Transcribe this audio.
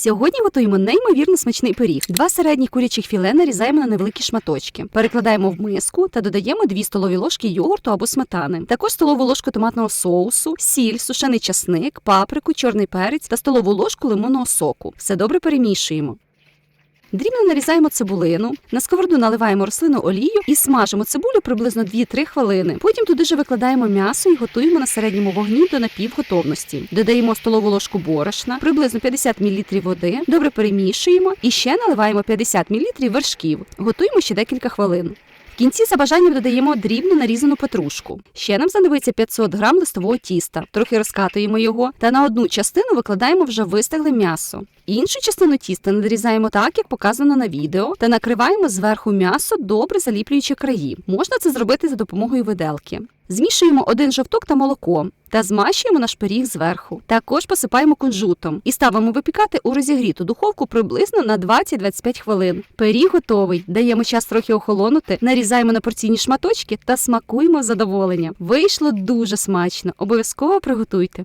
Сьогодні готуємо неймовірно смачний пиріг. Два середніх курячих філе нарізаємо на невеликі шматочки. Перекладаємо в миску та додаємо 2 столові ложки йогурту або сметани. Також столову ложку томатного соусу, сіль, сушений часник, паприку, чорний перець та столову ложку лимонного соку. Все добре перемішуємо. Дрібно нарізаємо цибулину, на сковороду наливаємо рослину олію і смажимо цибулю приблизно 2-3 хвилини. Потім туди же викладаємо м'ясо і готуємо на середньому вогні до напівготовності. Додаємо столову ложку борошна, приблизно 50 мл води, добре перемішуємо і ще наливаємо 50 мл вершків. Готуємо ще декілька хвилин. В кінці за бажанням додаємо дрібно нарізану петрушку. Ще нам знадобиться 500 грам листового тіста. Трохи розкатуємо його та на одну частину викладаємо вже вистегле м'ясо. Іншу частину тіста надрізаємо так, як показано на відео, та накриваємо зверху м'ясо, добре заліплюючи краї. Можна це зробити за допомогою виделки. Змішуємо один жовток та молоко та змащуємо наш пиріг зверху. Також посипаємо кунжутом і ставимо випікати у розігріту духовку приблизно на 20-25 хвилин. Пиріг готовий. Даємо час трохи охолонути, нарізаємо на порційні шматочки та смакуємо задоволення. Вийшло дуже смачно. Обов'язково приготуйте.